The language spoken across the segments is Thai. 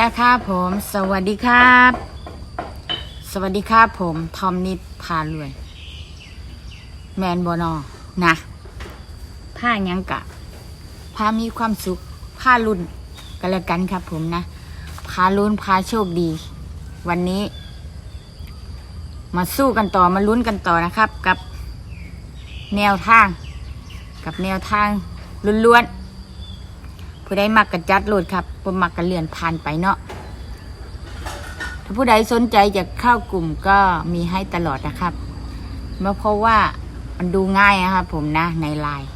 แล้วครับผม สวัสดีครับ สวัสดีครับผม ทอมนิดพารวยแมนบอนอนะผ้ายังกะผ้ามีความสุขผ้ารุ่นกันแล้วกันครับผมนะพาลุ้นพาโชคดี วันนี้ มาสู้กันต่อมาลุ้นกันต่อนะครับ กับแนวทาง กับแนวทางล้วนๆ ผู้ใดมักกระจัดโหลดครับผู้มักกระเลื่อนผ่านไปเนาะถ้าผู้ใดสนใจจะเข้ากลุ่มก็มีให้ตลอดนะครับเมื่อเพราะว่ามันดูง่ายนะครับผมนะในไลน์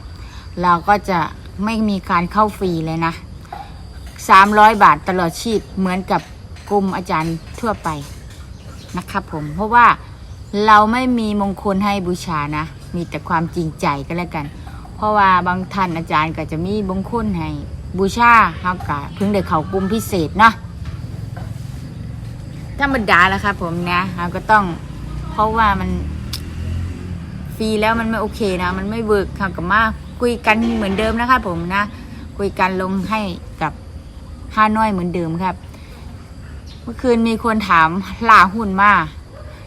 เราก็จะไม่มีการเข้าฟรีเลยนะสามร้อยบาทตลอดชีพเหมือนกับกลุ่มอาจารย์ทั่วไปนะครับผมเพราะว่าเราไม่มีมงคลให้บูชานะ มีแต่ความจริงใจก็แล้วกัน เพราะว่าบางท่านอาจารย์ก็จะมีมงคลให้ บูชาเขาก็เพิ่งได้เข้ากลุ่มพิเศษเนาะธรรมดาแล้วครับผมนะเราก็ต้อง เพราะว่ามันฟรีแล้วมันไม่โอเคนะ มันไม่เวิร์กค่ะกับมาคุยกันเหมือนเดิมนะครับผมนะ คุยกันลงให้กับห้าน้อยเหมือนเดิมครับ เมื่อคืนมีคนถามล่าหุ้นมา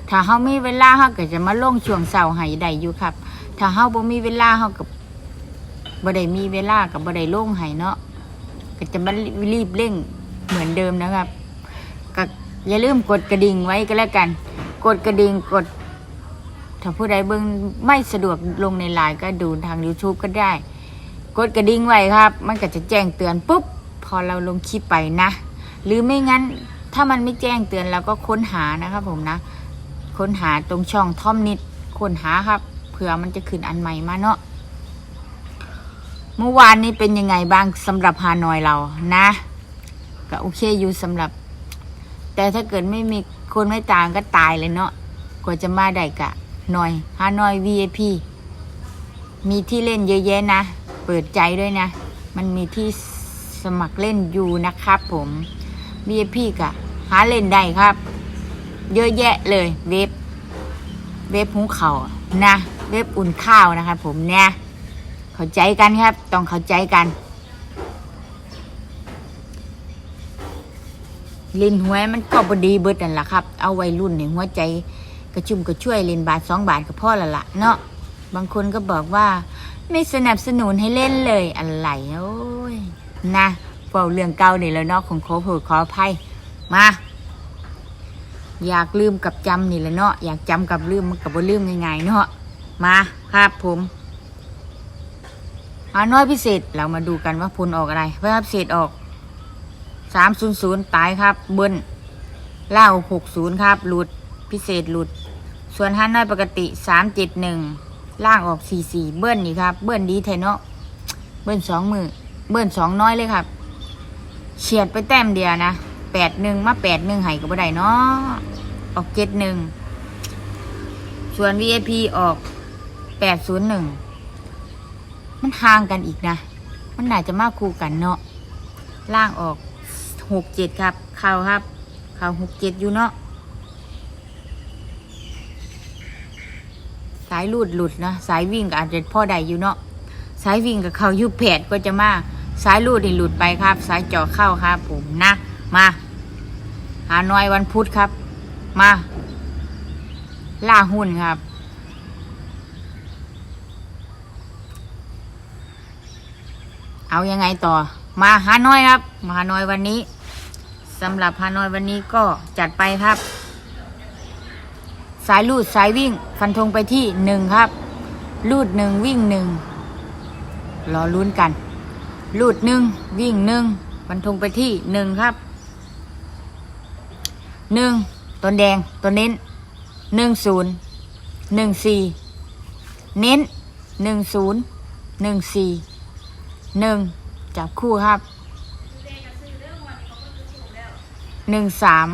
ถ้าเขามีเวลาเขาก็จะมาลงช่วงเสาร์ให้ได้อยู่ครับ ถ้าเขาบ่มีเวลาเขากับบ่ได้มีเวลากับบ่ได้ลงให้เนาะ ก็จะมารีบเร่งเหมือนเดิมนะครับก็อย่าลืมกดกระดิ่งไว้ก็แล้วกัน กดกระดิ่งกด ถ้าผู้ใดเบิ่งไม่สะดวกลงในไลน์ก็ดูทาง YouTube ก็ได้ กดกระดิ่งไว้ครับ มันก็จะแจ้งเตือนปุ๊บ พอเราลงคลิปไปนะ หรือไม่งั้นถ้ามันไม่แจ้งเตือนเราก็ค้นหานะครับผมนะ ค้นหาตรงช่องท่อมนิดค้นหาครับเผื่อมันจะขึ้นอันใหม่มาเนาะ เมื่อวานนี้เป็นยังไงบ้างสำหรับฮานอยเรานะ ก็โอเคอยู่สำหรับ แต่ถ้าเกิดไม่มีคนไม่ต่างก็ตายเลยเนาะกว่าจะมาได้กะหน่อยฮานอย VIP มีที่เล่นเยอะแยะนะ เปิดใจด้วยนะ มันมีที่สมัครเล่นอยู่นะครับผม VIP กะหาเล่นได้ครับ เยอะแยะเลยเว็บ เว็บหุงเขานะ เว็บอุ่นข้าวนะครับผมเนี่ย เข้าใจกันครับ ต้องเข้าใจกัน เล่นหวยมันก็บดีเบิดนั่นแหละครับ เอาไว้รุ่นในหัวใจกระชุ่มกระช่วยเล่นบาทสองบาทก็พอละละเนาะบางคนก็บอกว่า ไม่สนับสนุนให้เล่นเลยอะไรโอ้ยนะเฝ้าเรื่องเก่านี่แล้วเนาะของโคเผืขอภัยมาอยากลืมกับจำนี่แหละเนาะอยากจำกับลืมมันกับบ่ลืมง่ายๆเนาะมาครับผม อาน้อยพิเศษเรามาดูกันว่าผลออกอะไรเพื่อพิเศษออกสามศูนย์ศูนย์ตายครับ เบิ้ลเล่าหกศูนย์ครับ หลุดพิเศษหลุด ส่วนห้าน้อยปกติสามเจ็ดหนึ่งล่างออกสี่สี่เบิ้ลนี่ครับ เบิ้ลดีแทนเนาะเบิ้ลสองมือเบิ้ลสองน้อยเลยครับเฉียดไปแต้มเดียวนะแปดหนึ่งมาแปดหนึ่งไห้กับบ่ได้เนาะออกเจ็ดหนึ่งส่วน VIP ออกแปดศูนย์หนึ่ง มันห่างกันอีกนะ มันน่าจะมากคู่กันเนาะล่างออกหกเจ็ดครับ เข่าครับ เข่าหกเจ็ดอยู่เนาะสายลูดหลุดนะสายวิ่งก็อาจจะพ่อใดอยู่เนาะสายวิ่งกับเขายุบแผดก็จะมาสายลูดนี่หลุดไปครับ สายจ่อเข้าครับผมนะ มาหาหน่อยวันพุธครับ มาล่าหุ้นครับ เอายังไงต่อ มาฮานอยครับ มาฮานอยวันนี้สำหรับฮานอยวันนี้ก็จัดไปครับ สายลูดสายวิ่ง ฟันธงไปที่หนึ่งครับ ลูดหนึ่งวิ่งหนึ่งรอลุ้นกัน ลูดหนึ่งวิ่งหนึ่งฟันธงไปที่หนึ่งครับหนึ่งตัวแดงตัวเน้นหนึ่งศูนย์หนึ่งสี่เน้นหนึ่งศูนย์หนึ่งสี่ หนึ่งจับคู่ครับหนึ่งสาม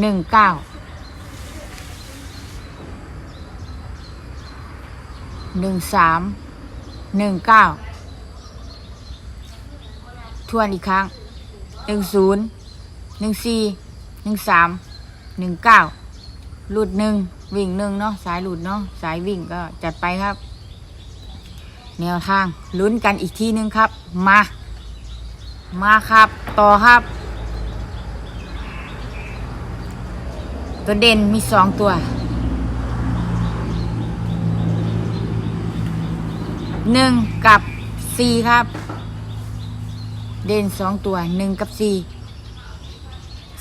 หนึ่งเก้าหนึ่งสามหนึ่งเก้าทวนอีกครั้งหนึ่งศูนย์หนึ่งสี่หนึ่งสามหนึ่งเก้าหลุดหนึ่งวิ่งหนึ่งเนาะสายหลุดเนาะสายวิ่งก็จัดไปครับ แนวทางลุ้นกันอีกทีนึงครับ มา มาครับ ต่อครับ ตัวเด่นมีสองตัวหนึ่งกับสี่ครับ เด่นสองตัวหนึ่งกับสี่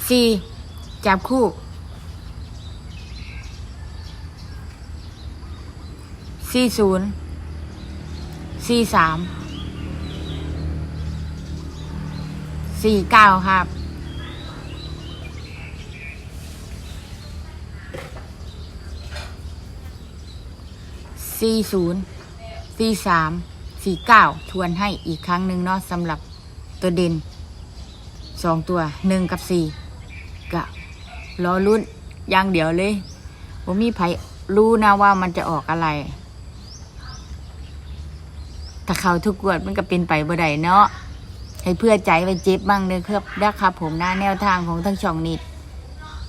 สี่จับคู่สี่ศูนย์ สี่สามสี่เก้าครับสี่ศูนย์สี่สามสี่เก้าทวนให้อีกครั้งหนึ่งเนาะสำหรับตัวเด่นสองตัวหนึ่งกับสี่ก็รอรุ่นอย่างเดียวเลยผมมีไผรู้นะว่ามันจะออกอะไร ถ้าเขาทุกวดมันก็เป็นไปบ่ได้เนาะให้เพื่อใจไว้เจ็บบ้างเลยครับนะครับ ผมน้าแนวทางของทั้งช่องนิด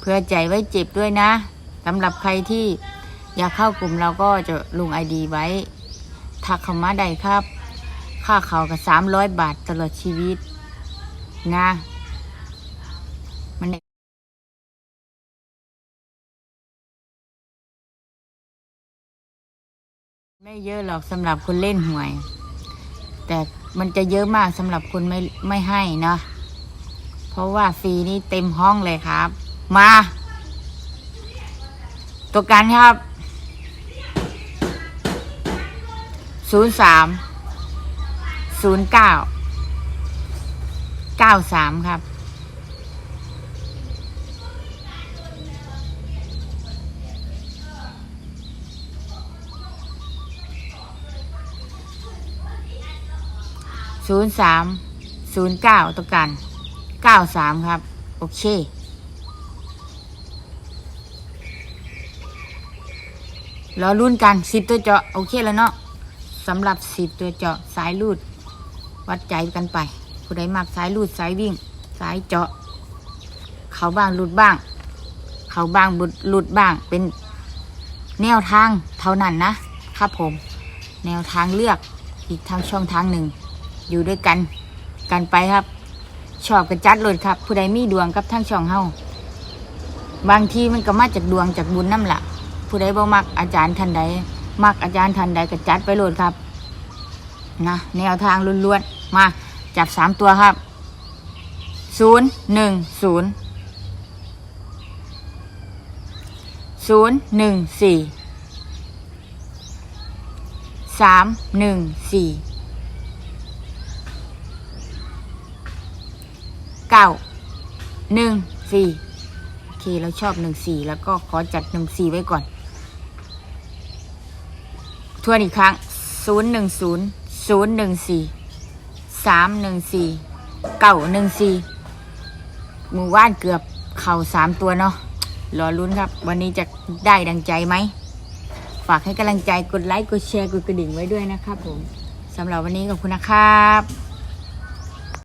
เพื่อใจไว้เจ็บด้วยนะสำหรับใครที่อยากเข้ากลุ่มเราก็จะลงไอดีไว้ทักเข้ามาได้ครับ ค่าเขากับสามร้อยบาทตลอดชีวิต นะมันไม่เยอะหรอกสำหรับคนเล่นหวย แต่มันจะเยอะมากสำหรับคนไม่ไม่ให้เนาะเพราะว่าฟรีนี่เต็มห้องเลยครับ มา ตัวกันครับศูนย์สามศูนย์เก้าเก้าสามครับ ศูนย์สามศูนย์เก้าตกันเก้าสามครับ โอเครอรุ่นกันสิบตัวเจาะโอเคแล้วเนาะสำหรับสิบตัวเจาะสายลูด วัดใจกันไป ผู้ใดมักสายลูดสายวิ่ง สายเจาะ เขาบ้างหลุดบ้าง เขาบ้างบุดหลุดบ้างเป็นแนวทางเท่านั้นนะครับผม แนวทางเลือกอีกทางช่องทางหนึ่ง อยู่ด้วยกัน กันไปครับ ชอบกันจัดเลยครับ ผู้ใดมีดวงกับทั้งช่องเฮาบางทีมันก็มาจากดวงจากบุญน้ำละผู้ใดบ่มักอาจารย์ท่านใดมักอาจารย์ท่านใดก็จัดไปโหลดครับนะแนวทางล้วนๆมาจับสามตัวครับศูนย์หนึ่งศูนย์ศูนย์หนึ่งสี่สามหนึ่งสี่ เก้าหนึ่งสี่โอเคเราชอบหนึ่งสี่แล้วก็ขอจัดหนึ่งสี่ไว้ก่อน ทวนอีกครั้งศูนย์หนึ่งศูนย์ศูนย์หนึ่งสี่สามหนึ่งสี่เก้าหนึ่งสี่หมู่บ้านเกือบเข่าสามตัวเนาะรอลุ้นครับ วันนี้จะได้ดังใจไหม ฝากให้กำลังใจกดไลค์ กดแชร์ กดกระดิ่งไว้ด้วยนะครับผมสำหรับวันนี้ขอบคุณนะครับ